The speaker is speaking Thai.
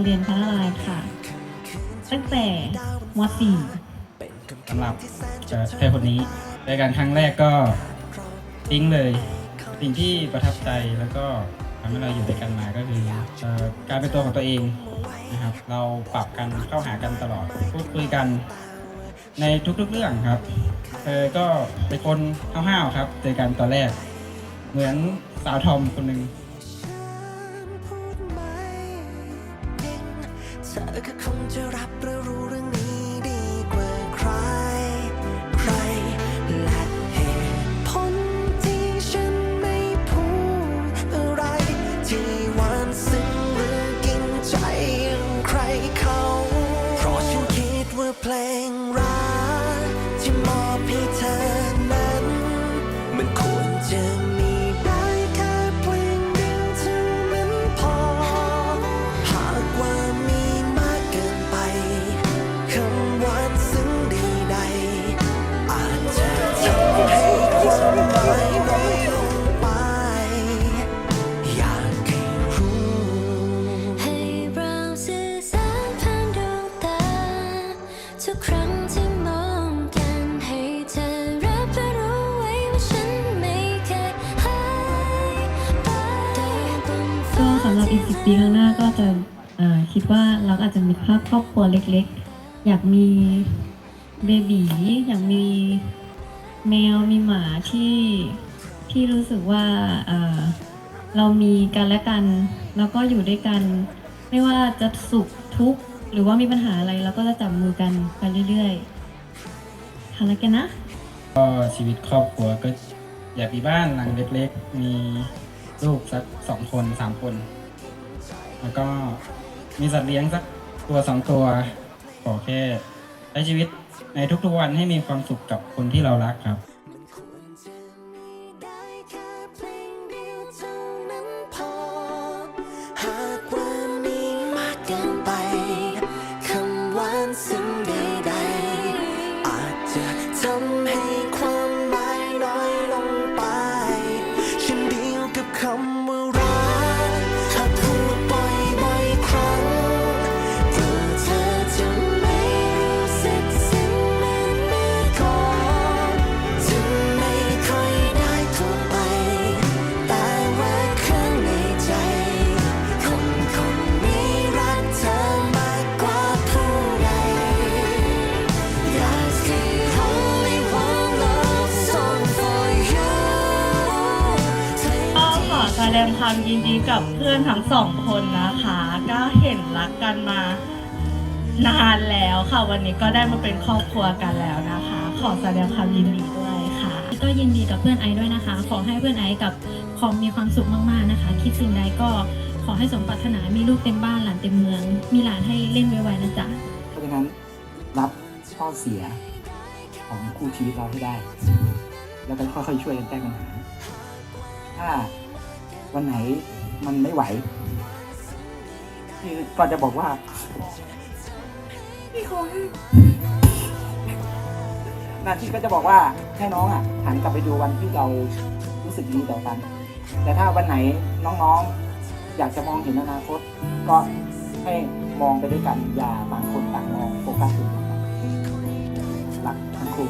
งเรียนพระนารายณ์ค่ะ ตั้งแต่ม .4 สำหรับเอ่อเธอคนนี้เจอกันครั้งแรกก็ทิ้งเลย สิ่งที่ประทับใจแล้วก็ทำให้เราอยู่ด้วยกันมาก็คือเอ่อการเป็นตัวของตัวเองนะครับ เราปรับกันเข้าหากันตลอดพูดคุยกันในทุกๆเรื่องครับเธอก็เป็นคนห้าวๆครับเจอกันตอนแรก เหมือนสาวทอมคนหนึ่ง เธอก็คงจะรับหรือรู้ คำหวานซึ้งใดๆอาจจะทำให้ความหมายน้อยลงไป อยากให้รู้ ให้เราสื่อสารผ่านดวงตา ทุกครั้งที่มองกันให้เธอรับและรู้ไว้ว่าฉันไม่เคยหายไปบนก็ฟ้าสำหรับอีกสิปีข้างหน้าก็จะอ่าคิดว่าเราก็อาจจะมีภาพครอบครัวเล็กๆ อยากมีเบบีอยากมีแมวมีหมาที่ที่รู้สึกว่าอ่าเรามีกันและกัน แล้วก็อยู่ด้วยกัน ไม่ว่าจะสุขทุกข์หรือว่ามีปัญหาอะไรเราก็จะจับมือกันไปเรื่อยๆทำแล้วกันนะก็ชีวิตครอบครัวก็อยากมีบ้านหลังเล็กๆ มีลูกสักสองคนสามคน แล้วก็มีสัตว์เลี้ยงสักตัวสองตัว ขอแค่ใช้ชีวิตในทุกๆวันให้มีความสุขกับคนที่เรารักครับ มันควรจะได้แค่เพลงเดียวเท่า แสดงความยินดีกับเพื่อนทั้งสองคนนะคะ ก็เห็นรักกันมานานแล้วค่ะ วันนี้ก็ได้มาเป็นครอบครัวกันแล้วนะคะ ขอแสดงความยินดีด้วยค่ะ ก็ยินดีกับเพื่อนไอซ์ด้วยนะคะ ขอให้เพื่อนไอซ์กับคอมมีความสุขมากๆนะคะ คิดสิ่งใดก็ขอให้สมปรารถนามีลูกเต็มบ้านหลานเต็มเมือง มีหลานให้เล่นไวๆนะจ๊ะเพราะฉะนั้นรับข้อเสียของคู่ชีวิตเราให้ได้ แล้วก็ค่อยๆช่วยกันแก้ปัญหาถ้า วันไหนมันไม่ไหวพี่ก็จะบอกว่าพี่ขอให้นาทีก็จะบอกว่าให้น้องอะหันกลับไปดูวันที่เรารู้สึกดีต่อกัน แต่ถ้าวันไหนน้องๆ อยากจะมองเห็นอนาคต ก็ให้มองไปด้วยกันอย่าต่างคนต่างมองโฟกัสถึงกันรักทั้งคู่